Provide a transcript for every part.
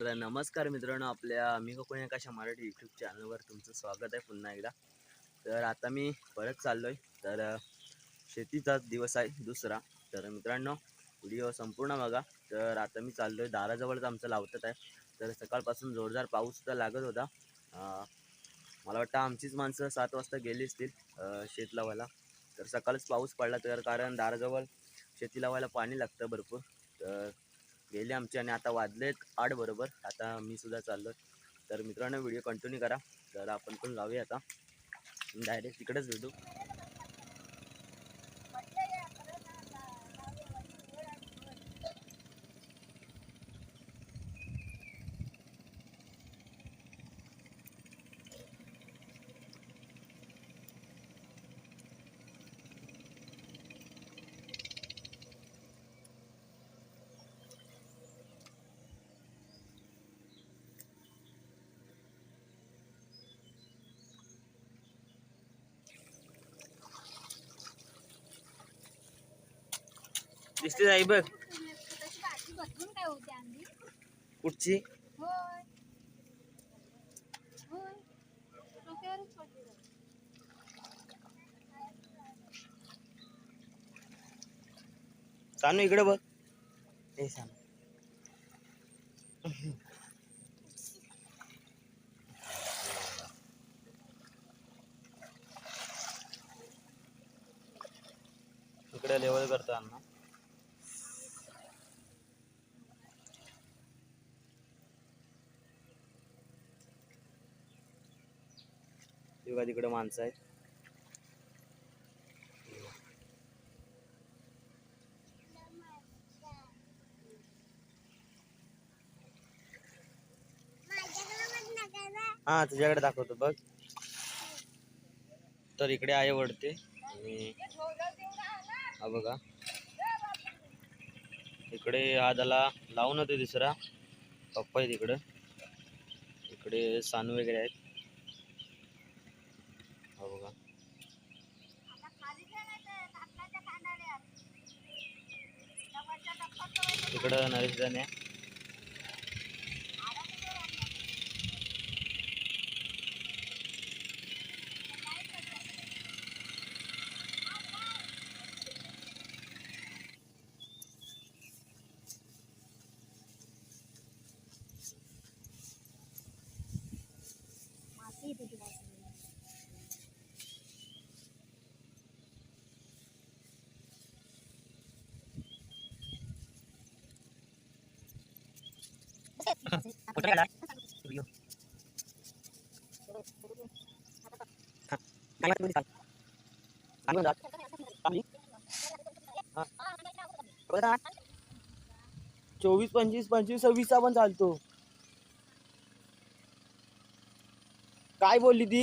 तर नमस्कार मित्रांनो आपल्या मी कोणी एकाशा मराठी यूट्यूब चॅनलवर तुमचं स्वागत आहे पुन्हा एकदा. तर आता मी परत चाललो आहे तर शेतीचा शेतीचाच दिवस आहे दुसरा. तर मित्रांनो व्हिडिओ संपूर्ण बघा. तर आता मी चाललो आहे दाराजवळच आमचं लावतात आहे. तर सकाळपासून जोरदार पाऊस सुद्धा लागत होता. मला वाटतं आमचीच माणसं सात वाजता गेली असतील शेत लावायला. तर सकाळच पाऊस पडला तर कारण दाराजवळ शेती लावायला पाणी लागतं भरपूर. तर गेले आमचे आणि आता वाजलेत आठ बरोबर. आता मी सुद्धा चाललो तर मित्रांनो व्हिडिओ कंटिन्यू करा. तर आपण पण जाऊया आता. डायरेक्ट तिकडेच भेटू. दिसते जाई बघ. कुठची सानू इकडे बघ. ते सांग इकडे लेवल करताना बघा तिकडे माणसं आहेत. हा तुझ्याकडे दाखवतो बघ. तर इकडे आहे वडते आणि हा बघा. इकडे हा त्याला लावून होते दुसरा. पप्पा आहे तिकडं इकडे सानू वगैरे आहेत हा बघा आता खाली घ्या नाही तर कापडाच्या कांडाळ्यात. डबलच्या डब्बात ठेवायचं. इकडं नरेश जाणे चोवीस पंचवीस पंचवीस सव्वीसचा पण चालतो. काय बोलली ती?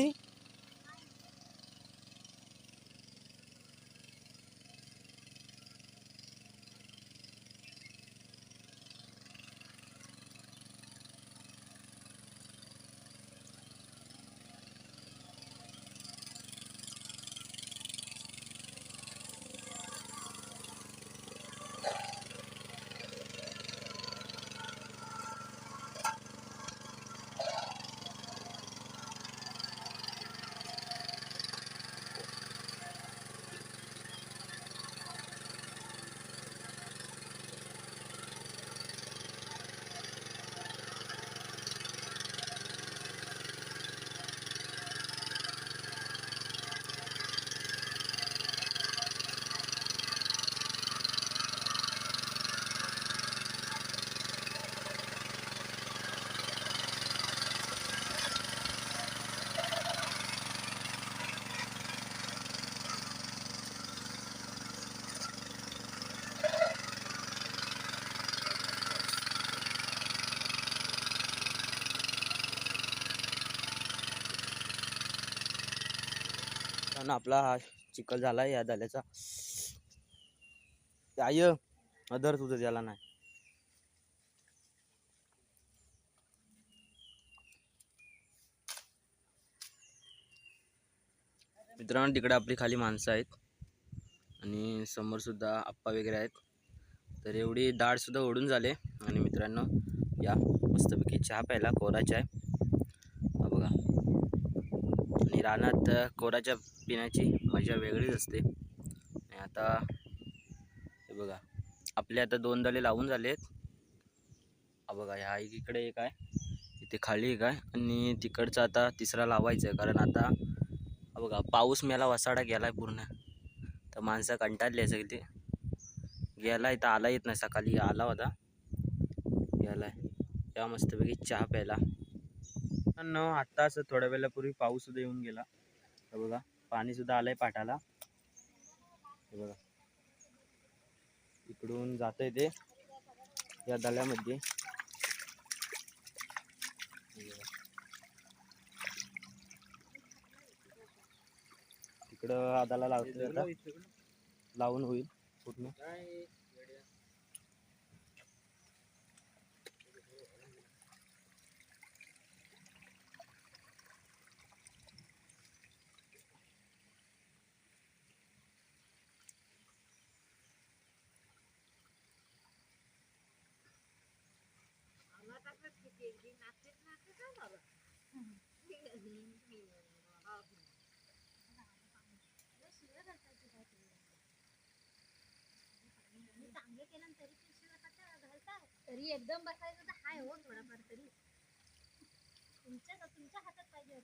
पण आपला हा चिखल झाला या दाल्याचा. आय अदर तुझं झाला नाही. मित्रांनो तिकडे आपली खाली माणसं आहेत. आणि समोर सुद्धा आप्पा वगैरे आहेत. तर एवढी डाळ सुद्धा ओढून झाले. आणि मित्रांनो या मस्तपैकी चहा प्यायला कोरा चाय हा बघा आणि रानात कोराच्या पिण्याची मजा वेगळीच असते. आणि आता हे बघा आपले आता दोन दले लावून झालेत. आहेत बघा ह्या एक इकडे एक आहे इथे खाली एक आहे आणि तिकडचा आता तिसरा लावायचा आहे कारण आता बघा पाऊस मेला वसाडा गेला आहे पूर्ण. तर माणसं कंटाळली आहे सगळी. गेला आहे तर आला येत नाही सकाळी आला होता. गेलाय. तेव्हा मस्तपैकी चहा प्यायला. न आत्ता असं थोड्या वेळापूर्वी पाऊस सुद्धा येऊन गेला. हे बघा पाणी सुद्धा आलंय पाटाला. हे बघा. इकडून जातंय ते या दल्यामध्ये तिकडं आदाला लावतो आता. लावून होईल कुठून केलं तरी पिशवीला घालताय तरी एकदम बसायचं तर हाय हो थोडाफार तरी. तुमच्या तुमच्या हातात पाहिजे